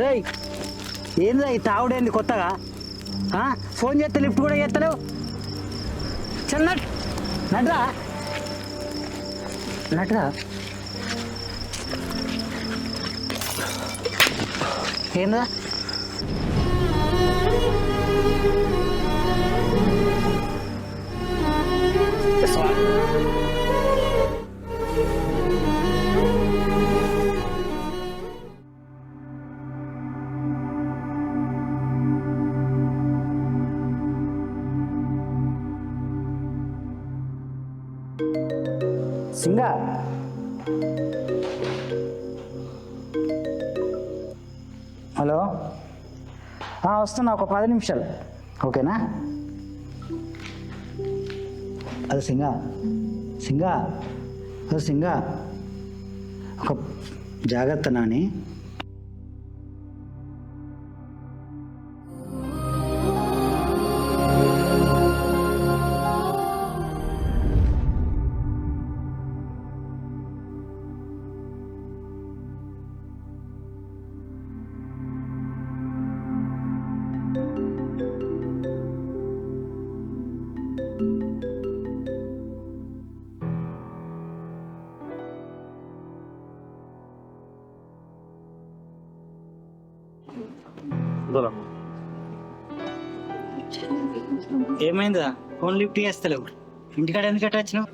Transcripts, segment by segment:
రేయ్ ఏందా ఈ తాగుడేంది కొత్తగా? ఫోన్ చేస్తే లిఫ్ట్ కూడా చేస్తలేవు. చల్ నట్ నట్రా నట్రా ఏందా సింగా. హలో? వస్తున్నా ఒక పది నిమిషాలు. ఓకేనా? అది సింగా. సింగా. అది సింగా. ఒక జాగ్రత్త నాని. ఏమైందా ఫోన్ లిఫ్ట్ చేస్తలేవు. ఇంటికాడ ఎందుకు వచ్చినావు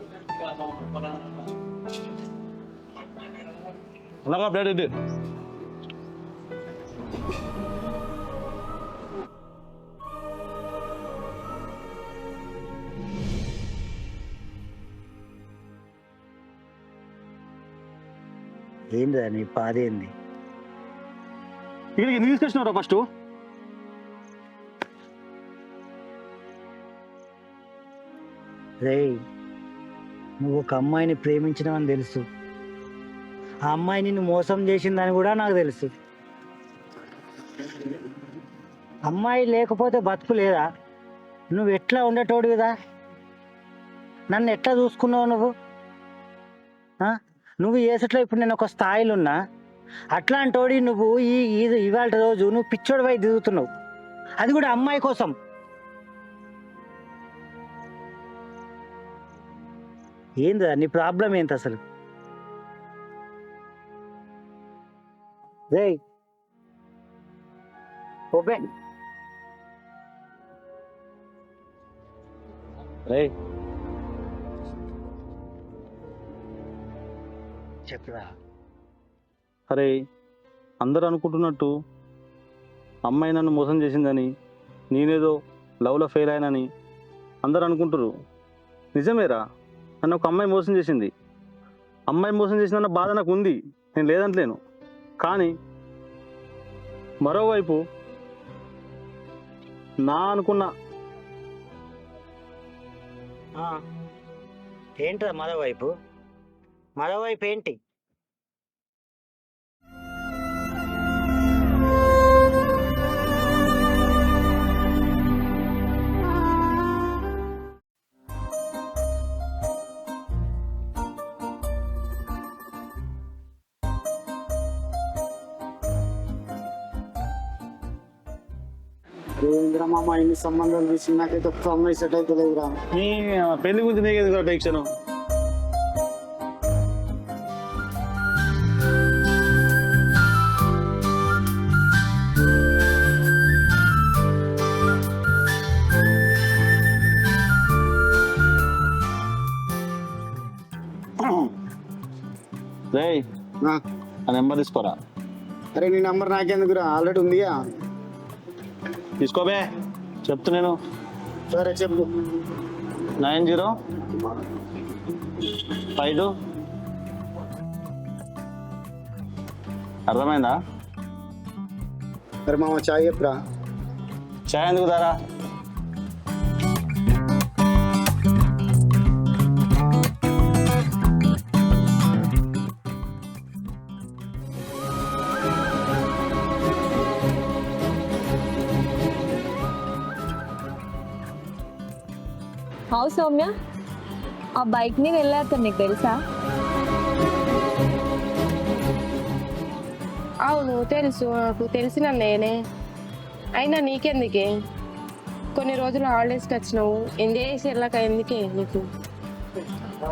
అలాగా ప్లేట్ ఇది. ఏందా నీ పాదేంది? ఇక్కడికి ఎందుకు తీసుకొచ్చినారా ఫస్ట్? రే నువ్వు ఒక అమ్మాయిని ప్రేమించినవని తెలుసు. ఆ అమ్మాయి నిన్ను మోసం చేసిందని కూడా నాకు తెలుసు. అమ్మాయి లేకపోతే బతుకు లేదా? నువ్వు ఎట్లా ఉండేటోడు కదా? నన్ను ఎట్లా చూసుకున్నావు నువ్వు? నువ్వు చేసట్లో ఇప్పుడు నేను ఒక స్థాయిలో ఉన్నా అట్లాంటోడి నువ్వు ఈ ఇవాళ రోజు నువ్వు పిచ్చోడిపై దిగుతున్నావు. అది కూడా అమ్మాయి కోసం. ఏందా నీ ప్రాబ్లం ఏంటి అసలు? రేయ్. ఓపెన్. రే చెప్పురా. అరే అందరు అనుకుంటున్నట్టు అమ్మాయి నన్ను మోసం చేసిందని నేనేదో లవ్లో ఫెయిల్ అయినని అందరు అనుకుంటారు నిజమేరా? నన్ను ఒక అమ్మాయి మోసం చేసింది. అమ్మాయి మోసం చేసిందన్న బాధ నాకు ఉంది. నేను లేదంటలేను. కానీ మరోవైపు నా అనుకున్న ఏంట్రా మరోవైపు? మరోవైపు ఏంటి? మామ ఎన్ని సంబంధాలు చూసి నాకైతే ఒక్క అమ్మాయి సెట్ అయితే లేదురా. నీ పెళ్ళి గురించి నీకు టెన్షన్ రేయ్ ఆ, ఆ నెంబర్ తీసుకోరా. అరే నీ నంబర్ నాకెందుకురా? ఆల్రెడీ ఉందిగా. తీసుకోబే చెప్తా నేను. సరే చెప్పు. Nine zero. Five two. అర్థమైందా? అరే మామ చాయ్ చెప్పురా. చాయ్ ఎందుకు దారా అవు సౌమ్య ఆ బైక్ మీద వెళ్ళారు నీకు తెలుసా? అవును తెలుసు. నాకు తెలిసిన నేనే. అయినా నీకెందుకే? కొన్ని రోజులు హాలిడేస్కి వచ్చినావు. ఎంజాయ్ చేసి వెళ్ళాక ఎందుకే నీకు?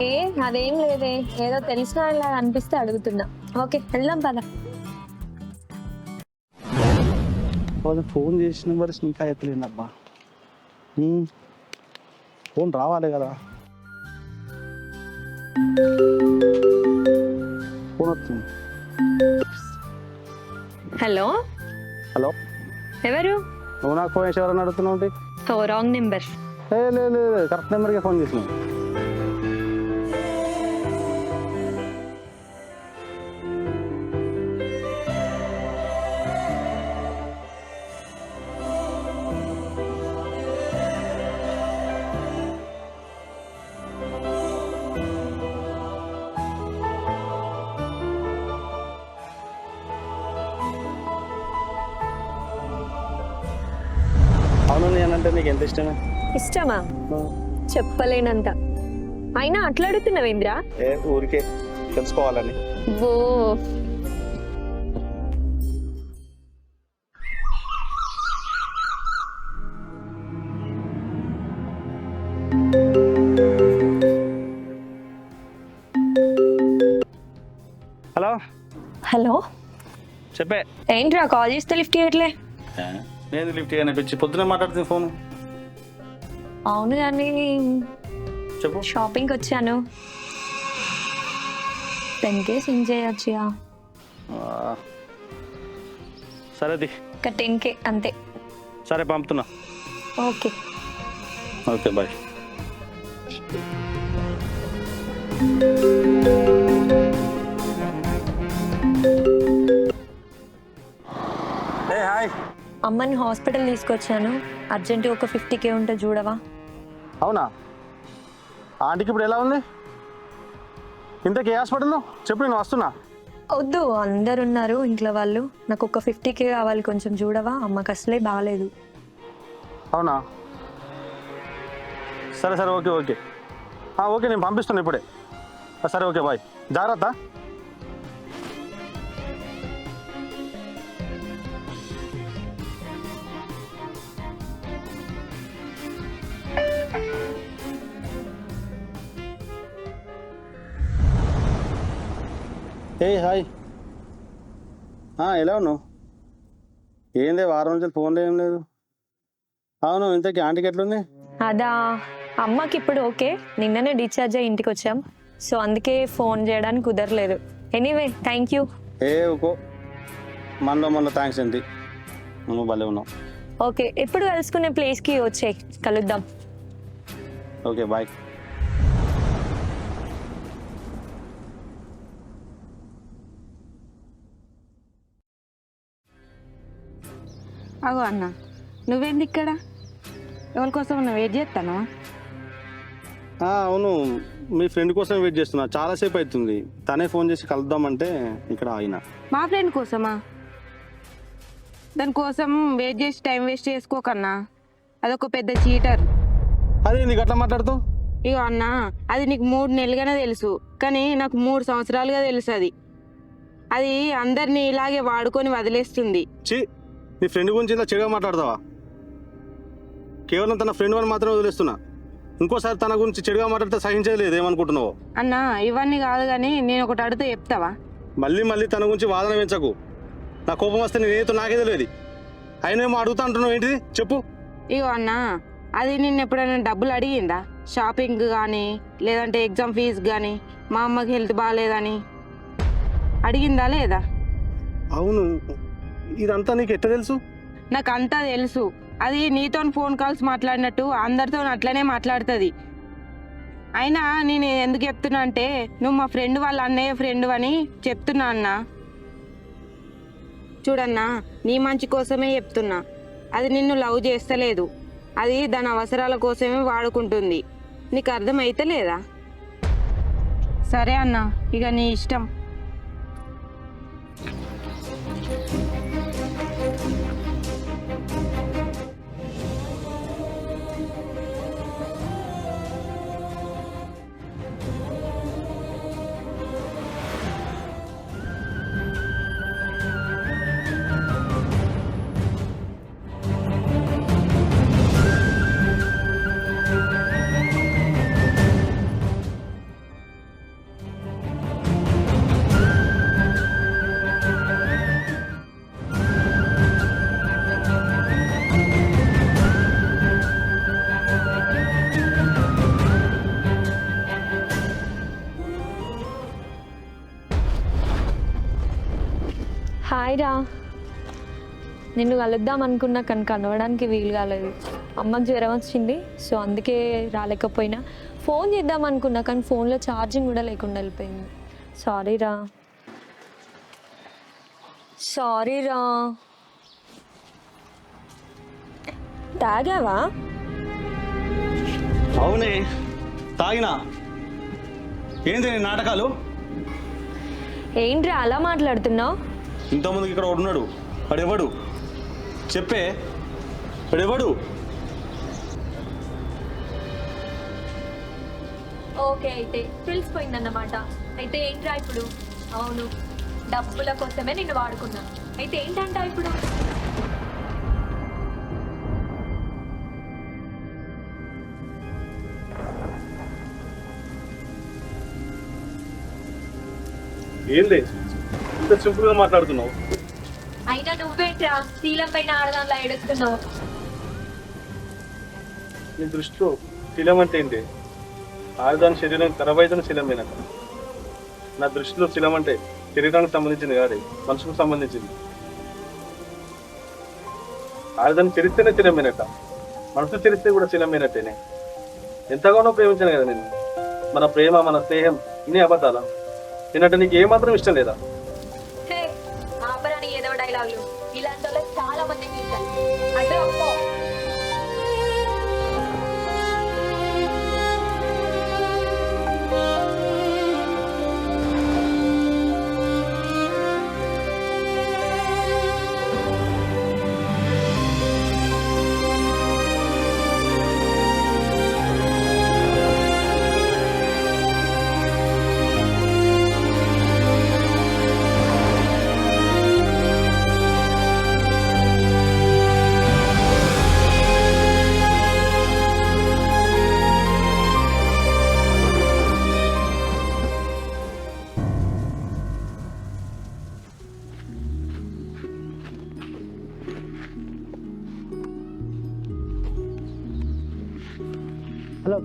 ఏ అదేం లేదే. ఏదో తెలిసిన వాళ్ళ అనిపిస్తే అడుగుతున్నా. ఓకే వెళ్దాం పద. ఫోన్ చేసిన మరి ఇంకా ఎత్తలేను అబ్బా ఉమ్. ఫోన్ రావాలి కదా. ఫోన్ వస్తుంది హలో. హలో. ఎవరు? నువ్వు నాకు ఫోన్ చేసి ఎవరైనా అడుగుతున్నావు? ఓ రాంగ్ నెంబర్ లేదు కరెక్ట్ నెంబర్కి ఫోన్ చేసినావు. ఇష్టమే? చెప్పలేనంత. అయినా అట్లా అడుగుతున్నావు ఇంద్రా ఏ ఊరికే తెలుసుకోవాలని. ఓ. హలో? హలో? చెప్పే. ఏంట్రా కాల్ చేస్తే లిఫ్ట్ చేయట్లే? నేను లిఫ్ట్ అనిపించి. పొద్దునే మాట్లాడుతుంది ఫోన్. అవును కానీ చెప్పు. షాపింగ్కి వచ్చాను టెన్ కేస్ ఇన్ చేయొచ్చుగా సరేది. ఒక టెన్ కే అంతే. సరే పంపుతున్నా. ఓకే. Okay bye. అమ్మని హాస్పిటల్ తీసుకొచ్చాను. అర్జెంట్ ఒక ఫిఫ్టీ కే ఉంటే చూడవా? అవునా? ఆంటీకి ఇప్పుడు ఎలా ఉంది? ఇంతకీ ఏ హాస్పిటల్లో చెప్పు నేను వస్తున్నా. వద్దు అందరు ఉన్నారు ఇంట్లో వాళ్ళు. నాకు ఒక ఫిఫ్టీ కే కావాలి కొంచెం చూడవా? అమ్మకి అసలే బాగాలేదు అవునా? సరే సరే ఓకే ఓకే. ఓకే నేను పంపిస్తున్నా ఇప్పుడే. సరే ఓకే బాయ్. జాగ్రత్త. ఏ హాయ్ ఆ, ఎలా ఉన్నావు? ఏందే వారం నుంచి ఫోన్లో ఏం లేదు. అవును ఇంతకీ ఆంటీకి ఎట్లుంది? అదా అమ్మకి ఇప్పుడు ఓకే. నిన్ననే డిశ్చార్జ్ అయ్యి ఇంటికి వచ్చాం. సో అందుకే ఫోన్ చేయడానికి కుదరలేదు. ఎనీవే థ్యాంక్ యూ ఏ ఊకో మనలో మనలో థ్యాంక్స్ ఏంటి నువ్వు భలే ఉన్నావు. ఓకే ఎప్పుడు కలుసుకునే ప్లేస్కి వచ్చే. కలుద్దాం. ఓకే బాయ్ అగో అన్న నువ్వేంది ఇక్కడ? ఎవరి కోసం నువ్వు వెయిట్ చేస్తాను అవును మీ ఫ్రెండ్ కోసం వెయిట్ చేస్తున్నా. చాలాసేపు అవుతుంది తనే ఫోన్ చేసి కలుద్దామంటే ఇక్కడ ఆయన మా ఫ్రెండ్ కోసమా? దానికోసం వెయిట్ చేసి టైం వేస్ట్ చేసుకోకన్నా. అదొక పెద్ద చీటర్. అదే నీకు అట్లా మాట్లాడుతావు? ఇగో అన్న అది నీకు మూడు నెలలుగానే తెలుసు. కానీ నాకు మూడు సంవత్సరాలుగా తెలుసు అది. అది అందరినీ ఇలాగే వాడుకొని వదిలేస్తుంది. చి నీ ఫ్రెండ్ గురించి ఇలా చెడుగా మాట్లాడతావా? కేవలం తన ఫ్రెండ్ అని మాత్రమే వదిలేస్తున్నా. ఇంకోసారి తన గురించి చెడుగా మాట్లాడితే సహించేది లేదు ఏమనుకుంటున్నావో? అన్న ఇవన్నీ కాదు కానీ నేను ఒకటి అడిగితే చెప్తావా? మళ్ళీ మళ్ళీ తన గురించి వాదన పెంచకు. నా కోపం వస్తే నేనేతో నాకే తెలియదు. అయినా ఏమో అడుగుతా అంటున్నావు ఏంటిది? చెప్పు. ఇగో అన్న అది నిన్ను ఎప్పుడైనా డబ్బులు అడిగిందా? షాపింగ్ కానీ లేదంటే ఎగ్జామ్ ఫీజు కానీ మా అమ్మకి హెల్త్ బాగాలేదని? అడిగిందా లేదా? అవును. ఇదంతా నీకు ఎట్లా తెలుసు? నాకు అంతా తెలుసు. అది నీతో ఫోన్ కాల్స్ మాట్లాడినట్టు అందరితో అట్లనే మాట్లాడుతుంది. అయినా నేను ఎందుకు చెప్తున్నా అంటే నువ్వు మా ఫ్రెండ్ వాళ్ళ అన్నయ్య ఫ్రెండ్ అని చెప్తున్నా అన్న. చూడన్నా నీ మంచి కోసమే చెప్తున్నా. అది నిన్ను లవ్ చేస్తలేదు. అది దాని అవసరాల కోసమే వాడుకుంటుంది. నీకు అర్థమైతలేదా సరే అన్న ఇక నీ ఇష్టం. హాయ్ రా నిన్ను కలుద్దాం అనుకున్నా కానీ కలవడానికి వీలు కాలేదు. అమ్మకి జ్వరం వచ్చింది సో అందుకే రాలేకపోయినా. ఫోన్ చేద్దాం అనుకున్నా కానీ ఫోన్లో ఛార్జింగ్ కూడా లేకుండా వెళ్ళిపోయింది. సారీ రా సారీ రా తాగావా? అవునే తాగినా. ఏంటి నాటకాలు? ఏంట్రా అలా మాట్లాడుతున్నావు? ఇంతకుముందుకు ఇక్కడ ఒకడు ఉన్నాడు వాడు ఎవడు చెప్పే. వాడు ఎవడు ఓకే అయితే తెలిసిపోయిందన్నమాట. అయితే ఏంట్రా ఇప్పుడు? అవును డబ్బుల కోసమే నిన్ను వాడుకున్నా. అయితే ఏంటంట ఇప్పుడు? ఏంది ఇంత సింపుల్గా మాట్లాడుతున్నావు. అయినా నువ్వేంట్రా శీలం పైన ఆడదాంలా ఏడుస్తున్నావు. నీ దృష్టిలో శిలం అంటే ఏంటి? ఆయుధాని శరీరం ఖరాబైతున్న శిలమేనట నా దృష్టిలో శిలం అంటే శరీరానికి సంబంధించింది కాదు మనసుకు సంబంధించింది. ఆయుధాన్ని చరిస్తేనే శిలమేనట మనసు చరిస్తే కూడా శిలమేనట్టేనే ఎంతగానో ప్రేమించాను కదా నేను మన ప్రేమ మన స్నేహం ఇన్ని అబద్ధాలా? నేనంటే నీకు ఏమాత్రం ఇష్టం లేదా?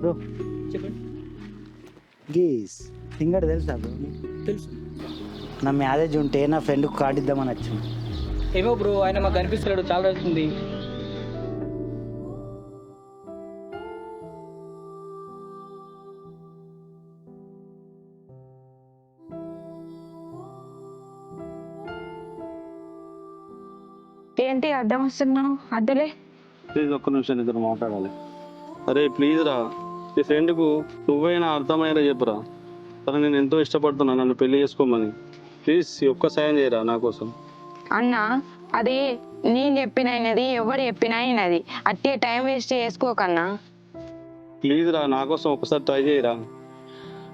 బ్రో. చెప్పండి. గీస్ సింగర్ తెలుసా బ్రో తెలుసు. నా మ్యారేజ్ ఉంటే నా ఫ్రెండ్కి కార్డు ఇద్దామని వచ్చింది ఏమో బ్రో ఆయన మాకు కనిపిస్తున్నాడు చాలా అవుతుంది ఏంటి అడ్డం వస్తున్నావు? అడ్డలే ప్లీజ్ ఒక్క నిమిషం ఇద్దరు మాట్లాడాలి. అరే ప్లీజ్ రా. నీ ఫ్రెండ్కు నువ్వైనా అర్థమయ్యేలా చెప్పురా. తను నేను ఎంతో ఇష్టపడుతున్నా నన్ను పెళ్ళి చేసుకోమని. ప్లీజ్ ఒక్క సాయం చేయరా నా కోసం. అన్న అది నేను చెప్పిన అయినది ఎవరు చెప్పిన అయినది అట్టే టైం వేస్ట్ చేసుకోకన్నా. ప్లీజ్ రా నా కోసం ఒకసారి ట్రై చేయరా.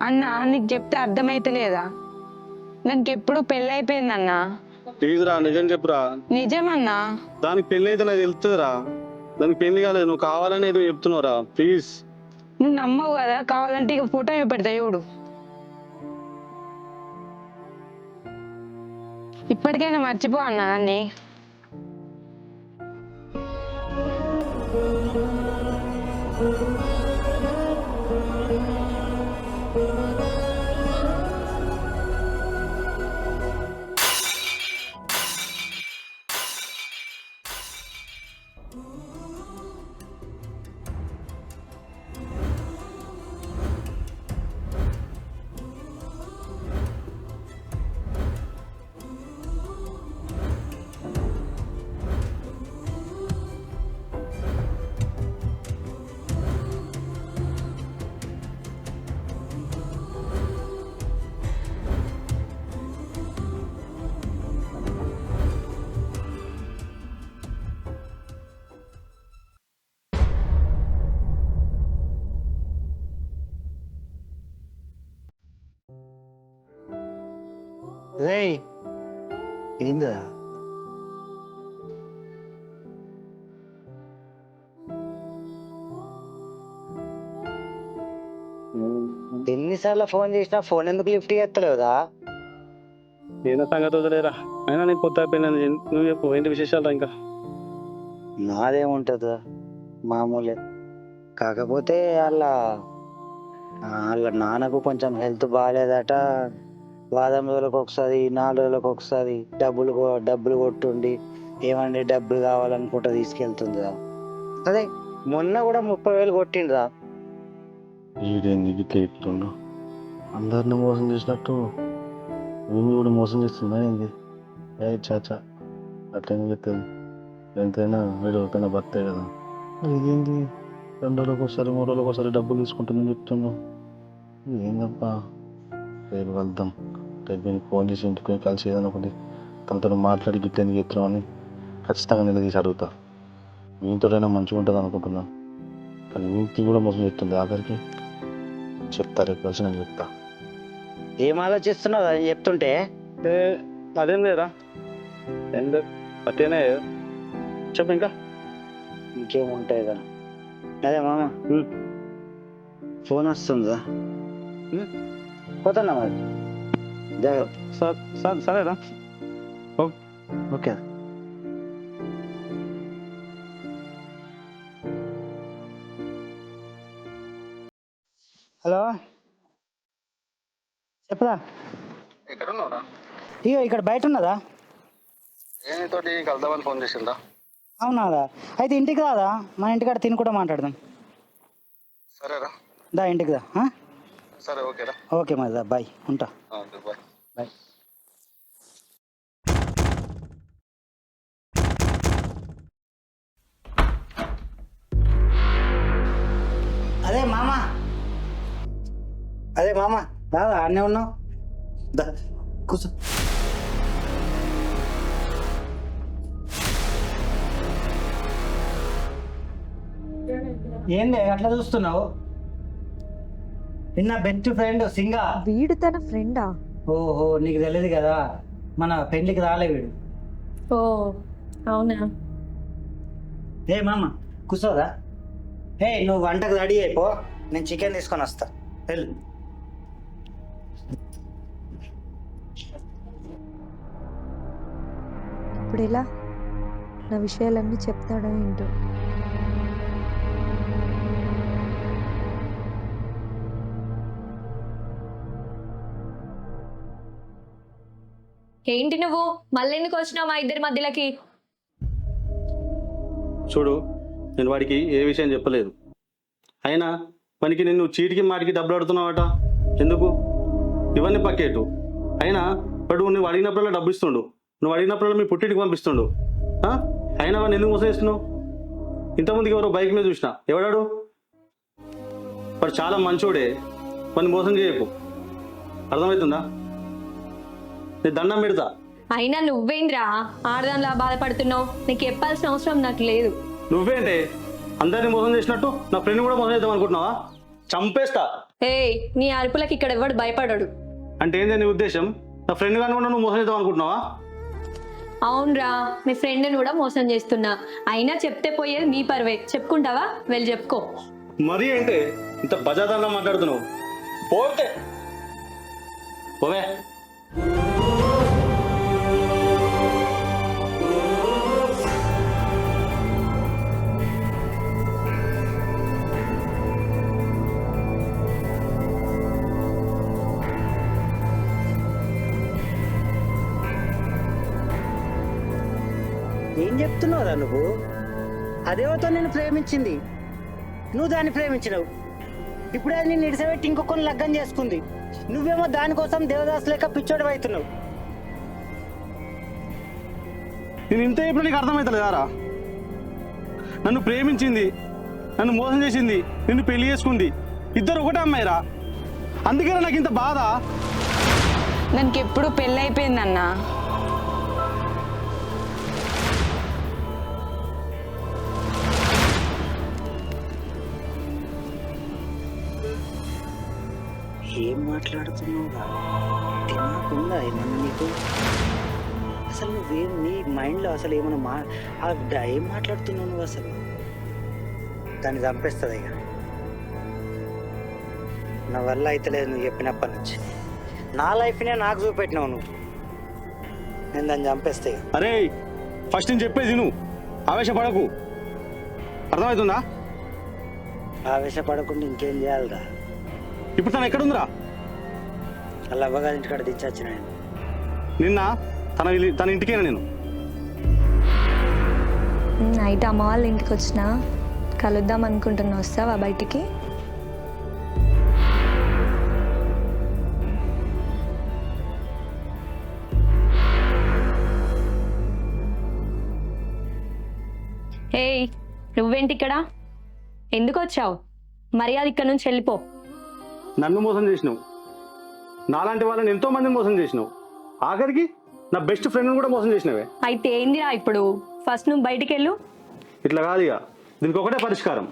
అన్న నీకు చెప్తే అర్థమైతలేదా? నాకు ఎప్పుడు పెళ్ళి అయిపోయిందన్నా ప్లీజ్ రా నిజం చెప్పురా. నిజమన్నా? దానికి పెళ్ళి అయితే నాకు తెలుస్తుందిరా దానికి పెళ్ళి కాలేదు నువ్వు కావాలని ఏదో చెప్తున్నావురా. ప్లీజ్. నువ్వు నమ్మవు కదా కావాలంటే ఇక ఫోటో పెడతా చూడు. ఇప్పటికైనా మర్చిపో అన్న నన్ను. రేయ్ ఏందా ఎన్నిసార్లు ఫోన్ చేసినా ఫోన్ ఎందుకు లిఫ్ట్ చేస్తలేదా ఏదో సంగతి వదిలేరా? అయినా నీకు కొత్త అయిపోయింది నువ్వు చెప్పు ఏంటి విశేషాలు ఇంకా? నాదేముంటుందా మామూలే. కాకపోతే వాళ్ళ వాళ్ళ నాన్నకు కొంచెం హెల్త్ బాగాలేదట. వారం రోజులకు ఒకసారి నాలుగు రోజులకు ఒకసారి డబ్బులు డబ్బులు కొట్టుండి ఏమండి డబ్బులు కావాలనుకుంటా తీసుకెళ్తుందిరా. అదే మొన్న కూడా ముప్పై వేలు కొట్టిండ్రా. వీడేంది ఇట్లా చెప్తుండు అందరిని మోసం చేసినట్టు వీడిని కూడా మోసం చేస్తుందా ఏంది? ఏ చాచా అట్లనే చెప్తుంది ఎంతైనా వీడు ఎవరికైనా భర్తే కదా. ఇదేంటి రెండు రోజులకు ఒకసారి మూడు రోజులకు ఒకసారి డబ్బులు తీసుకుంటుందని చెప్తున్నావు. ఏందబ్బా? రేపు వెళ్దాం నేను ఫోన్ చేసి ఇంటికి కలిసి ఏదైనా ఒకటి తనతో మాట్లాడి గిట్ల ఎందుకు చెప్తున్నావు అని ఖచ్చితంగా నిలదీసి అడుగుతా. మీతోటైనా మంచిగా ఉంటుంది అనుకుంటున్నా. కానీ ఇంటికి కూడా మోసం చెప్తుంది ఆఖరికి చెప్తా రేపు కలిసి నేను చెప్తా. ఏం ఆలోచిస్తున్నావు? అని చెప్తుంటే. అదేం లేదా. ఎందు అట్టేనే చెప్పు ఇంకా. ఇంకేముంటాయి కదా. అదే మామ. ఫోన్ వస్తుందా? పోతున్నా మరి. సరే సరేరా ఓకే హలో చెప్పరా? ఎక్కడున్నావురా? ఇగో ఇక్కడ బయట ఉన్నదా తోటి కలుద్దామని ఫోన్ చేసిందా? అవునాదా? అయితే ఇంటికి రాదా? మన ఇంటికాడ తిని కూడా మాట్లాడదాం. సరేరా. దా ఇంటికి దా? సరే ఓకేరా. ఓకే మరి బాయ్ ఉంటా. బాయ్. బాయ్. అదే మామ. అదే మామ. దాదా ఆడనే ఉన్నావు? దా కూర్చో. ఏంది అట్లా చూస్తున్నావు? నిన్న బెస్ట్ ఫ్రెండ్ సింగా. వీడు తన ఫ్రెండా? ఓహో నీకు తెలియదు కదా. మన పెళ్ళికి రాలే వీడు. ఓ అవునా? ఏ మామ కూర్చోదా? ఏ నువ్వు వంటకు రెడీ అయిపో. నేను చికెన్ తీసుకొని వస్తా. వెళ్ళు. ఇప్పుడు ఎలా నా విషయాలన్నీ చెప్తాడో ఏంటో. ఏంటి నువ్వు? మళ్ళీ ఎందుకు వచ్చినావు మా ఇద్దరి మధ్యలోకి? చూడు నేను వాడికి ఏ విషయం చెప్పలేదు. అయినా మనకి నిన్ను చీటికి మాటికి డబ్బులు అడుగుతున్నావట. ఎందుకు? ఇవన్నీ పక్కేటు. అయినా వాడు నువ్వు అడిగినప్పుడల్లా డబ్బు ఇస్తుండు. నువ్వు అడిగినప్పుడల్లా మీ పుట్టింటికి పంపిస్తుండు. అయినా వాడిని ఎందుకు మోసం చేస్తున్నావు? ఇంతమందికి ఎవరో బైక్ మీద చూసిన. ఎవడాడు? వాడు చాలా మంచోడే. వాడిని మోసం చేయకు. అర్థమవుతుందా? నేను దండం పెడతా. అయినా నువ్వేంద్రా ఆడదానిలా బాధపడుతున్నావు? నీకు చెప్పాల్సిన అవసరం నాకు లేదు. నువ్వేంటే? అందరినీ మోసం చేసినట్టు నా ఫ్రెండ్ కూడా మోసం చేద్దాం అనుకుంటున్నావా? చంపేస్తా. ఏయ్ నీ అరుపులకి ఇక్కడ ఎవడు భయపడడు. అంటే ఏంది నీ ఉద్దేశం? నా ఫ్రెండ్ కూడా నువ్వు మోసం చేద్దాం అనుకుంటున్నావా? అవునరా మీ ఫ్రెండ్ని కూడా మోసం చేస్తున్నా. అయినా చెప్తే పోయేది నీ పర్వే. చెప్పుకుంటావా? వెళ్ళి చెప్పుకో. మరీ అంటే ఇంత బజాదారులా మాట్లాడుతున్నావు? పోతే. పోవే. చెప్తున్నావురా నువ్వు? అదేవతో నేను ప్రేమించింది? నువ్వు దాన్ని ప్రేమించినావు. ఇప్పుడే అది నేను ఇడిసబెట్టి ఇంకొకరిని లగ్గం చేసుకుంది. నువ్వేమో దానికోసం దేవదాస్ లేక పిచ్చోడి అవుతున్నావు. నేను ఇంత ఇప్పుడు నీకు అర్థమవుతలేదారా నన్ను ప్రేమించింది నన్ను మోసం చేసింది నిన్ను పెళ్ళి చేసుకుంది ఇద్దరు ఒకటే అమ్మాయిరా అందుకే నాకు ఇంత బాధ? దానికి ఎప్పుడు పెళ్ళైపోయిందన్నా? మాట్లాడుతున్నావురా దిమాగ్ ఉందా ఏమన్నా నీకు? అసలు నువ్వేం నీ మైండ్లో అసలు ఏమన్నా మా ఏం మాట్లాడుతున్నావు నువ్వు అసలు? దాన్ని చంపేస్తుంది ఇక. నా వల్ల అయితే లేదు నువ్వు చెప్పినప్పటి నుంచి. నా లైఫ్నే నాకు చూపెట్టినావు నువ్వు. నేను దాన్ని చంపేస్తే. అరే ఫస్ట్ నేను చెప్పేది నువ్వు ఆవేశపడకు. అర్థమవుతుందా? ఆవేశపడకుండా ఇంకేం చేయాలిరా? ఇప్పుడు తను ఎక్కడుందిరా? ఇంటికాడ నేను. నిన్న తన ఇల్లు- తన ఇంటికేనా నేను? నైట్ అమ్మ వాళ్ళ ఇంటికి వచ్చిన కలుద్దాం అనుకుంటున్నా వస్తావా బయటికి? ఏయ్ నువ్వేంటి ఇక్కడ? ఎందుకు వచ్చావు? మర్యాద ఇక్కడ నుంచి వెళ్ళిపో. నన్ను మోసం చేసినావు. నాలాంటి వాళ్ళని ఎంతో మందిని మోసం చేసినావు. ఆఖరికి నా బెస్ట్ ఫ్రెండ్ని కూడా మోసం చేసినవే. అయితే ఏందిరా ఇప్పుడు? ఫస్ట్ నువ్వు బయటికి వెళ్ళు ఇట్లా కాదు ఇక. దీనికి ఒకటే పరిష్కారం.